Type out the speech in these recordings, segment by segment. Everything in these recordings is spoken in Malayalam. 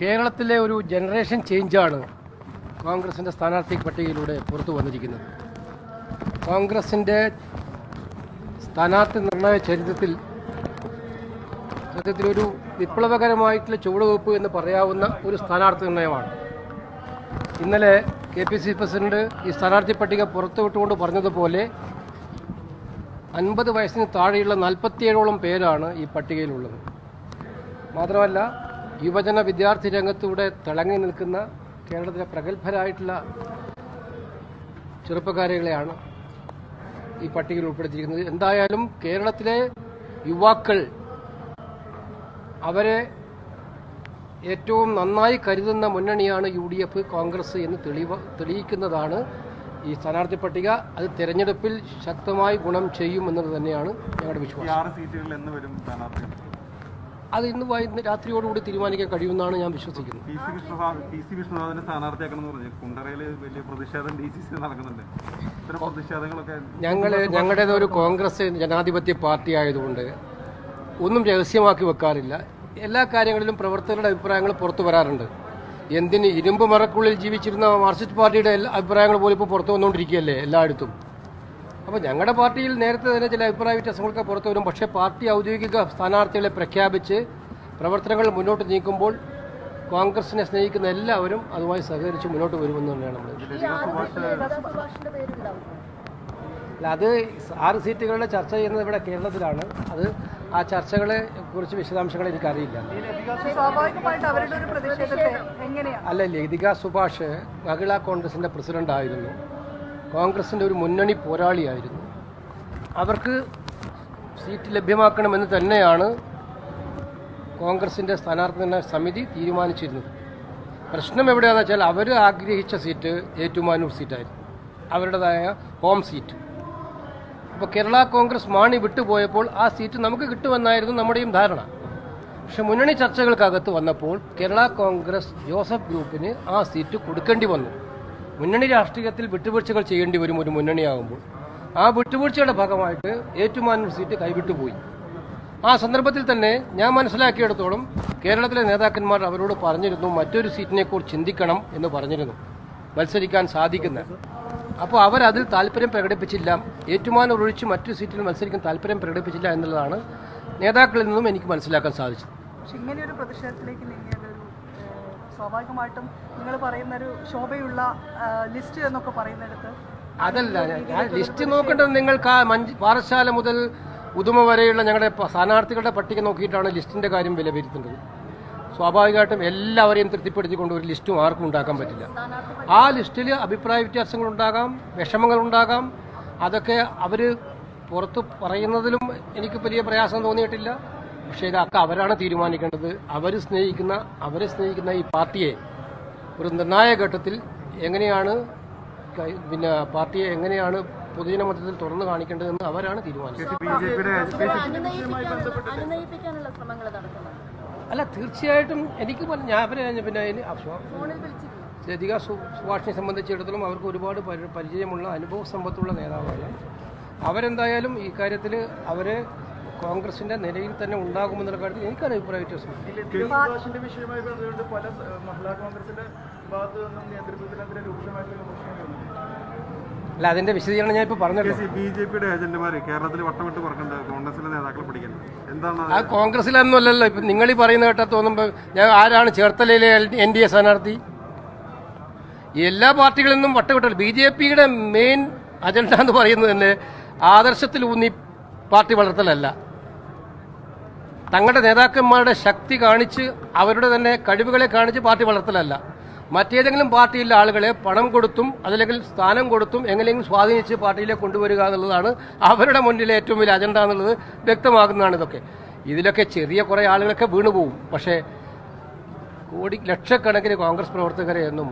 കേരളത്തിലെ ഒരു ജനറേഷൻ ചേഞ്ചാണ് കോൺഗ്രസിന്റെ സ്ഥാനാർത്ഥി പട്ടികയിലൂടെ പുറത്തു വന്നിരിക്കുന്നത്. കോൺഗ്രസിന്റെ സ്ഥാനാർത്ഥി നിർണയ ചരിത്രത്തിൽ സത്യത്തിലൊരു വിപ്ലവകരമായിട്ടുള്ള ചുവടുവെപ്പ് എന്ന് പറയാവുന്ന ഒരു സ്ഥാനാർത്ഥി നിർണയമാണ്. ഇന്നലെ കെ പി സി പ്രസിഡന്റ് ഈ സ്ഥാനാർത്ഥി പട്ടിക പുറത്തുവിട്ടുകൊണ്ട് പറഞ്ഞതുപോലെ അൻപത് വയസ്സിന് താഴെയുള്ള നാൽപ്പത്തിയേഴോളം പേരാണ് ഈ പട്ടികയിലുള്ളത്. മാത്രമല്ല യുവജന വിദ്യാർത്ഥി രംഗത്തൂടെ തിളങ്ങി നിൽക്കുന്ന കേരളത്തിലെ പ്രഗത്ഭരായിട്ടുള്ള ചെറുപ്പക്കാരികളെയാണ് ഈ പട്ടികയിൽ ഉൾപ്പെടുത്തിയിരിക്കുന്നത്. എന്തായാലും കേരളത്തിലെ യുവാക്കൾ അവരെ ഏറ്റവും നന്നായി കരുതുന്ന മുന്നണിയാണ് യു ഡി എഫ് കോൺഗ്രസ് എന്ന് തെളിവ് തെളിയിക്കുന്നതാണ് ഈ സ്ഥാനാർത്ഥി പട്ടിക. അത് തെരഞ്ഞെടുപ്പിൽ ശക്തമായി ഗുണം ചെയ്യും തന്നെയാണ് ഞങ്ങളുടെ വിശ്വാസം ആറ് സീറ്റുകളിൽ എന്ന് വരും സ്ഥാനാർത്ഥി അത് ഇന്ന് വൈകുന്ന രാത്രിയോടുകൂടി തീരുമാനിക്കാൻ കഴിയുമെന്നാണ് ഞാൻ വിശ്വസിക്കുന്നത് P C Vishnunath P C വിഷ്ണുനാഥിനെ സ്ഥാനാർത്ഥിയാക്കണം എന്ന് പറഞ്ഞു. കുണ്ടറയിൽ വലിയ പ്രതിഷേധം ഡി സി സി നടക്കുന്നുണ്ട്. ഇത്തരം പ്രതിഷേധങ്ങളൊക്കെ ഞങ്ങൾ ഞങ്ങളുടേത് ഒരു കോൺഗ്രസ് ജനാധിപത്യ പാർട്ടി ആയതുകൊണ്ട് ഒന്നും രഹസ്യമാക്കി വെക്കാറില്ല. എല്ലാ കാര്യങ്ങളിലും പ്രവർത്തകരുടെ അഭിപ്രായങ്ങൾ പുറത്തു വരാറുണ്ട്. എന്തിന് ഇരുമ്പ് മറക്കുള്ളിൽ ജീവിച്ചിരുന്ന മാർക്സിസ്റ്റ് പാർട്ടിയുടെ എല്ലാ അഭിപ്രായങ്ങൾ പോലും ഇപ്പോൾ പുറത്തു വന്നുകൊണ്ടിരിക്കുകയല്ലേ എല്ലായിടത്തും? അപ്പോൾ ഞങ്ങളുടെ പാർട്ടിയിൽ നേരത്തെ തന്നെ ചില അഭിപ്രായ വ്യത്യാസങ്ങളൊക്കെ പുറത്തു വരും. പക്ഷേ പാർട്ടി ഔദ്യോഗിക സ്ഥാനാർത്ഥികളെ പ്രഖ്യാപിച്ച് പ്രവർത്തനങ്ങൾ മുന്നോട്ട് നീക്കുമ്പോൾ കോൺഗ്രസിനെ സ്നേഹിക്കുന്ന എല്ലാവരും അതുമായി സഹകരിച്ച് മുന്നോട്ട് വരുമെന്ന് തന്നെയാണ് നമ്മൾ അല്ല അത് ആറ് സീറ്റുകളുടെ ചർച്ച ചെയ്യുന്നത് ഇവിടെ കേരളത്തിലാണ്. അത് ആ ചർച്ചകളെ കുറിച്ച് വിശദാംശങ്ങൾ എനിക്കറിയില്ല. അല്ല ലതിക സുഭാഷ് മഹിളാ കോൺഗ്രസിന്റെ പ്രസിഡന്റ് ആയിരുന്നു കോൺഗ്രസിന്റെ ഒരു മുന്നണി പോരാളിയായിരുന്നു. അവർക്ക് സീറ്റ് ലഭ്യമാക്കണമെന്ന് തന്നെയാണ് കോൺഗ്രസിന്റെ സ്ഥാനാർത്ഥി സമിതി തീരുമാനിച്ചിരുന്നത്. പ്രശ്നം എവിടെയാണെന്ന് വെച്ചാൽ അവർ ആഗ്രഹിച്ച സീറ്റ് ഏറ്റുമാനൂർ സീറ്റായിരുന്നു. അവരുടേതായ ഹോം സീറ്റ്. അപ്പോൾ കേരള കോൺഗ്രസ് മാണി വിട്ടുപോയപ്പോൾ ആ സീറ്റ് നമുക്ക് കിട്ടുമെന്നായിരുന്നു നമ്മുടെയും ധാരണ. പക്ഷെ മുന്നണി ചർച്ചകൾക്കകത്ത് വന്നപ്പോൾ കേരള കോൺഗ്രസ് ജോസഫ് ഗ്രൂപ്പിന് ആ സീറ്റ് കൊടുക്കേണ്ടി വന്നു. മുന്നണി രാഷ്ട്രീയത്തിൽ വിട്ടുവീഴ്ചകൾ ചെയ്യേണ്ടി വരും ഒരു മുന്നണിയാകുമ്പോൾ ആ വിട്ടുവീഴ്ചയുടെ ഭാഗമായിട്ട് ഏറ്റുമാനൂർ സീറ്റ് കൈവിട്ടുപോയി. ആ സന്ദർഭത്തിൽ തന്നെ ഞാൻ മനസ്സിലാക്കിയെടുത്തോളം കേരളത്തിലെ നേതാക്കന്മാർ അവരോട് പറഞ്ഞിരുന്നു മറ്റൊരു സീറ്റിനെക്കുറിച്ച് ചിന്തിക്കണം എന്ന് പറഞ്ഞിരുന്നു മത്സരിക്കാൻ സാധിക്കുന്ന. അപ്പോൾ അവരതിൽ താല്പര്യം പ്രകടിപ്പിച്ചില്ല. ഏറ്റുമാനൂർ ഒഴിച്ച് മറ്റു സീറ്റിൽ മത്സരിക്കാൻ താല്പര്യം പ്രകടിപ്പിച്ചില്ല എന്നുള്ളതാണ് നേതാക്കളിൽ നിന്നും എനിക്ക് മനസ്സിലാക്കാൻ സാധിച്ചത് പക്ഷെ ഇങ്ങനെ ഒരു പ്രതിഷേധത്തിലേക്ക് നീങ്ങിയാൽ ഒരു ഏഹ്, സ്വാഭാവികമായിട്ടും നിങ്ങൾ പറയുന്ന ഒരു ശോഭയുള്ള ലിസ്റ്റ് എന്നൊക്കെ പറയുന്നിടത്ത് അതല്ല ഞാൻ- ലിസ്റ്റ് നോക്കേണ്ടത് മഞ്ച് പാറശാല മുതൽ ഉദുമ വരെയുള്ള ഞങ്ങളുടെ സ്ഥാനാർത്ഥികളുടെ പട്ടിക നോക്കിയിട്ടാണ് ലിസ്റ്റിന്റെ കാര്യം വിലയിരുത്തേണ്ടത്. സ്വാഭാവികമായിട്ടും എല്ലാവരെയും തൃപ്തിപ്പെടുത്തിക്കൊണ്ട് ഒരു ലിസ്റ്റും ആർക്കും ഉണ്ടാക്കാൻ പറ്റില്ല. ആ ലിസ്റ്റിൽ അഭിപ്രായ വ്യത്യാസങ്ങളുണ്ടാകാം വിഷമങ്ങളുണ്ടാകാം. വിഷമങ്ങൾ ഉണ്ടാകാം അതൊക്കെ അവർ പുറത്ത് പറയുന്നതിലും എനിക്ക് വലിയ പ്രയാസം തോന്നിയിട്ടില്ല. പക്ഷേ ഇതൊക്കെ അവരാണ് തീരുമാനിക്കേണ്ടത്. അവർ സ്നേഹിക്കുന്ന അവരെ സ്നേഹിക്കുന്ന ഈ പാർട്ടിയെ ഒരു നിർണായക ഘട്ടത്തിൽ എങ്ങനെയാണ് പിന്നെ പാർട്ടിയെ എങ്ങനെയാണ് പൊതുജന മധ്യത്തിൽ തുറന്നു കാണിക്കേണ്ടതെന്ന് അവരാണ് തീരുമാനിക്കുന്നത് അല്ല തീർച്ചയായിട്ടും എനിക്ക് പല- ഞാൻ അവരെ പിന്നെ ലതിക സുഭാഷിനെ സംബന്ധിച്ചിടത്തോളം അവർക്ക് ഒരുപാട് പരിചയമുള്ള അനുഭവ സമ്പത്തുള്ള നേതാവാണ്. അവരെന്തായാലും ഈ കാര്യത്തിൽ അവർ കോൺഗ്രസിന്റെ നിലയിൽ തന്നെ ഉണ്ടാകുമെന്നുള്ള കാര്യത്തിൽ എനിക്കൊരു അഭിപ്രായ വ്യത്യാസം വിഷയമായി ബന്ധപ്പെട്ട് പല സ- മഹിളാ കോൺഗ്രസിന്റെ ഭാഗത്ത് നിന്നും നേതൃത്വത്തിനെതിരെ രൂക്ഷമായിട്ടുള്ള വിമർശനം അല്ല അതിന്റെ വിശദീകരണം ഞാൻ ഇപ്പോൾ പറഞ്ഞല്ലോ. ബി ജെ പിയുടെ ഏജന്റുമാർ കേരളത്തിൽ വട്ടമിട്ട് പറക്കുന്നത് കോൺഗ്രസിലെ നേതാക്കളെ പിടിക്കുന്നത് എന്താണ് ആ കോൺഗ്രസിലൊന്നുമല്ലല്ലോ ഇപ്പം നിങ്ങൾ ഈ പറയുന്ന കേട്ടാ തോന്നുമ്പോൾ ഞാൻ ആരാണ് ചേർത്തലയിലെ എൻ ഡി എ സ്ഥാനാർത്ഥി? എല്ലാ പാർട്ടികളിൽ നിന്നും വട്ടവിട്ടല്ല ബി ജെ പിയുടെ മെയിൻ അജണ്ട എന്ന് പറയുന്നത് തന്നെ ആദർശത്തിൽ ഊന്നി പാർട്ടി വളർത്തലല്ല. തങ്ങളുടെ നേതാക്കന്മാരുടെ ശക്തി കാണിച്ച് അവരുടെ തന്നെ കഴിവുകളെ കാണിച്ച് പാർട്ടി വളർത്തലല്ല. മറ്റേതെങ്കിലും പാർട്ടിയിലെ ആളുകളെ പണം കൊടുത്തും അതല്ലെങ്കിൽ സ്ഥാനം കൊടുത്തും എങ്ങനെയെങ്കിലും സ്വാധീനിച്ച് പാർട്ടിയിലേക്ക് കൊണ്ടുവരിക എന്നുള്ളതാണ് അവരുടെ മുന്നിലെ ഏറ്റവും വലിയ അജണ്ട എന്നുള്ളത് വ്യക്തമാകുന്നതാണ് ഇതൊക്കെ. ഇതിലൊക്കെ ചെറിയ കുറേ ആളുകളൊക്കെ വീണുപോകും പക്ഷേ കോടി ലക്ഷക്കണക്കിന് കോൺഗ്രസ് പ്രവർത്തകരെ എന്നും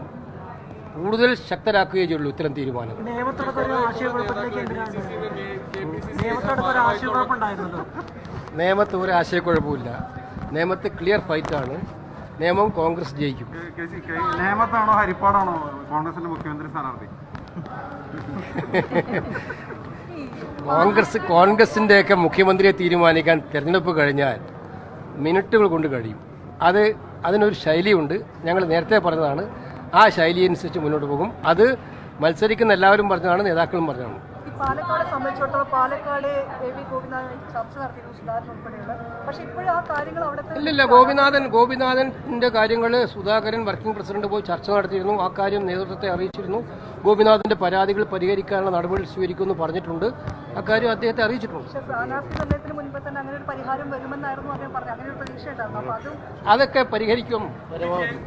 കൂടുതൽ ശക്തരാക്കുകയേ ചെയ്യുള്ളൂ ഇത്തരം തീരുമാനം നിയമത്തോടൊപ്പം ആശയക്കുഴപ്പത്തിലേക്ക് ഒരു ആശയക്കുഴപ്പമുണ്ടായിരുന്നല്ലോ. നിയമത്ത് ഒരു ആശയക്കുഴപ്പമില്ല നിയമത്ത് ക്ലിയർ ഫൈറ്റ് ആണ്. നിയമം കോൺഗ്രസ് ജയിക്കും. നിയമത്താണോ ഹരിപ്പാടാണോ കോൺഗ്രസിന്റെ മുഖ്യമന്ത്രി സ്ഥാനാർത്ഥി? കോൺഗ്രസ് കോൺഗ്രസിന്റെയൊക്കെ മുഖ്യമന്ത്രിയെ തീരുമാനിക്കാൻ തിരഞ്ഞെടുപ്പ് കഴിഞ്ഞാൽ മിനിറ്റുകൾ കൊണ്ട് കഴിയും. അത് അതിനൊരു ശൈലിയുണ്ട്. ഞങ്ങൾ നേരത്തെ പറഞ്ഞതാണ്. ആ ശൈലി അനുസരിച്ച് മുന്നോട്ട് പോകും. അത് മത്സരിക്കുന്ന എല്ലാവരും പറഞ്ഞതാണ് നേതാക്കളും പറഞ്ഞതാണ്. പാലക്കാട് സംബന്ധിച്ചിടത്തോളം പാലക്കാട് എ വി ഗോപിനാഥൻ ചർച്ച നടത്തിയിരുന്നു സുധാകരൻ ഉൾപ്പെടെയുള്ള. പക്ഷെ ഇപ്പോഴും ആ കാര്യങ്ങൾ അവിടെ ഇല്ലില്ല ഗോപിനാഥൻ ഗോപിനാഥന്റെ കാര്യങ്ങൾ സുധാകരൻ വർക്കിംഗ് പ്രസിഡന്റ് പോയി ചർച്ച നടത്തിയിരുന്നു. ആ കാര്യം നേതൃത്വത്തെ അറിയിച്ചിരുന്നു. ഗോപിനാഥന്റെ പരാതികൾ പരിഹരിക്കാനുള്ള നടപടി സ്വീകരിക്കുമെന്ന് പറഞ്ഞിട്ടുണ്ട്. അക്കാര്യം അദ്ദേഹത്തെ അറിയിച്ചിട്ടുണ്ട്. പക്ഷെ സ്ഥാനാർത്ഥി നിർണയത്തിന് മുൻപ് തന്നെ അങ്ങനെ ഒരു പരിഹാരം വരുമെന്നായിരുന്നു അദ്ദേഹം പറഞ്ഞത്. അങ്ങനെ ഒരു പ്രതീക്ഷ ഉണ്ടായിരുന്നു അപ്പൊ അതൊക്കെ പരിഹരിക്കും. പരമാവധി.